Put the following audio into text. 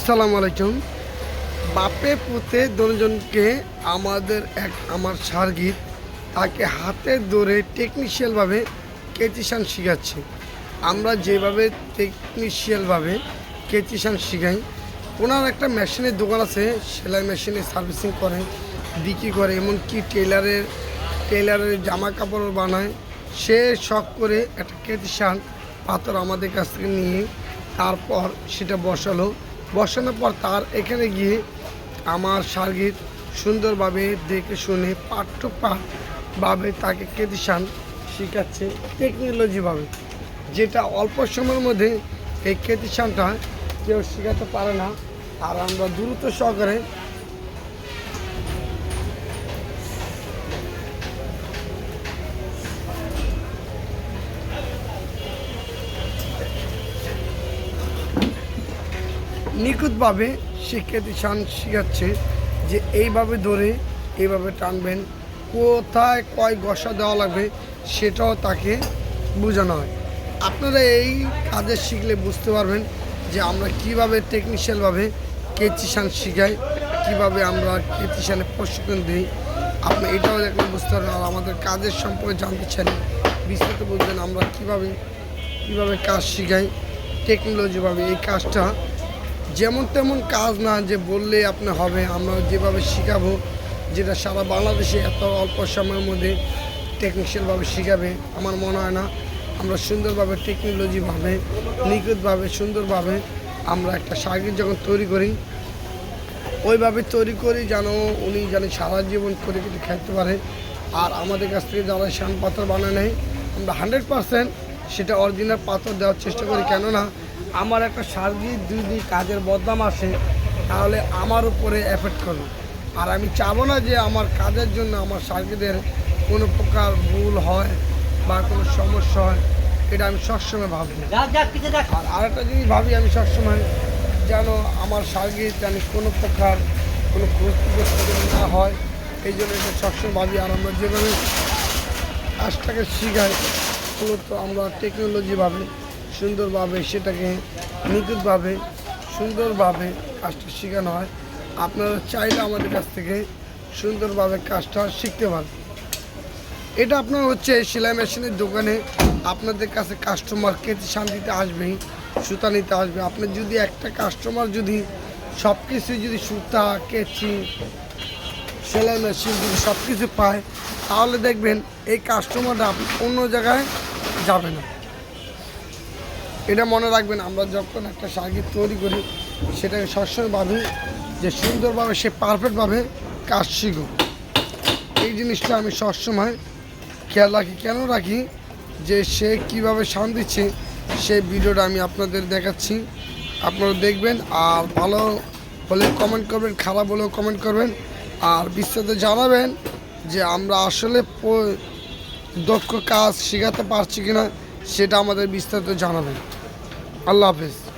আসসালামু আলাইকুম। বাপে পুতে দুজনকে আমাদের এক আমার সার্গিত, তাকে হাতে ধরে টেকনিশিয়ালভাবে কেচিশান শেখাচ্ছে। আমরা যেভাবে টেকনিশিয়ালভাবে কেচিশান শেখাই, ওনার একটা মেশিনের দোকান আছে, সেলাই মেশিনে সার্ভিসিং করে, বিক্রি করে, এমনকি টেলারের টেলারের জামা কাপড় বানায়। সে শখ করে একটা কেচিশান পাথর আমাদের কাছ থেকে নিয়ে, তারপর সেটা বসালো। বসানোর পর তার এখানে গিয়ে আমার সার্গিত সুন্দরভাবে দেখে শুনে পাঠ টু পাঠ ভাবে তাকে কেদিশান শেখাচ্ছে টেকনোলজিভাবে যেটা অল্প সময়ের মধ্যে এই কেতিশানটা কেউ শেখাতে পারে না। আর আমরা দ্রুত সহকারে নিখুঁতভাবে শিক্ষার্থীশান শিখাচ্ছে যে এইভাবে ধরে এইভাবে টানবেন, কোথায় কয় গসা দেওয়া লাগবে সেটাও তাকে বোঝানো হয়। আপনারা এই কাজে শিখলে বুঝতে পারবেন যে আমরা কীভাবে টেকনিশিয়ালভাবে কেচিশান শিখাই, কীভাবে আমরা কেচিশানে প্রশিক্ষণ দিই। আপনি এটাও দেখলে বুঝতে পারবেন আর আমাদের কাজের সম্পর্কে জানতে চাইলে বিস্তারিত বুঝবেন আমরা কীভাবে কীভাবে কাজ শিখাই টেকনোলজিভাবে এই কাজটা যেমন তেমন কাজ না যে বললে আপনি হবে, আমরা যেভাবে শেখাবো, যেটা সারা বাংলাদেশে এত অল্প সময়ের মধ্যে টেকনিশিয়ালভাবে শেখাবে, আমার মনে হয় না। আমরা সুন্দরভাবে টেকনোলজিভাবে নিখুঁতভাবে, সুন্দরভাবে আমরা একটা সার্কিট যখন তৈরি করি, ওইভাবে তৈরি করি যেন উনি যেন সারা জীবন করে কেটে খাইতে পারে। আর আমাদের কাছ থেকে যারা শান পাথর বানায় নেয়, আমরা হান্ড্রেড পারসেন্ট সেটা অরিজিনাল পাথর দেওয়ার চেষ্টা করি। কেননা আমার একটা সার্গিক যদি কাজের বদনাম আসে তাহলে আমার উপরে এফেক্ট করবে। আর আমি চাবো না যে আমার কাজের জন্য আমার সার্গিদের কোনো প্রকার ভুল হয় বা কোনো সমস্যা হয় এটা আমি সবসময় ভাবি। আর আরেকটা জিনিস ভাবি আমি সবসময় যেন আমার সার্গিত যেন কোনো প্রকার কোনো ক্ষতিগ্রস্ত না হয় এই জন্য এটা সবসময় ভাবি। আর আমরা যেভাবে কাজটাকে শিখাই মূলত আমরা টেকনোলজিভাবে সুন্দরভাবে সেটাকে নিখুঁতভাবে সুন্দরভাবে কাজটা শেখানো হয়। আপনারা চাইলে আমাদের কাছ থেকে সুন্দরভাবে কাজটা শিখতে পারেন। এটা আপনার হচ্ছে সেলাই মেশিনের দোকানে আপনাদের কাছে কাস্টমার কেটে শান্তিতে আসবেই সুতা নিতে আসবে। আপনার যদি একটা কাস্টমার যদি সব কিছু যদি সুতা, কেচি, সেলাই মেশিন যদি সব কিছু পায়, তাহলে দেখবেন এই কাস্টমারটা আপনি অন্য জায়গায় যাবে না। এটা মনে রাখবেন, আমরা যখন একটা সার্কিট তৈরি করি, সেটাকে সবসময় ভাবি যে সুন্দরভাবে, সে পারফেক্টভাবে কাজ শিখুক। এই জিনিসটা আমি সবসময় খেয়াল রাখি। কেন রাখি? যে সে কীভাবে সান দিচ্ছে, সেই ভিডিওটা আমি আপনাদের দেখাচ্ছি। আপনারা দেখবেন, আর ভালো হলে কমেন্ট করবেন, খারাপ হলেও কমেন্ট করবেন। আর বিস্তারিত জানাবেন যে আমরা আসলে দক্ষ কাজ শেখাতে পারছি কিনা, সেটা আমাদের বিস্তারিত জানাবেন। আল্লাহ হাফেজ।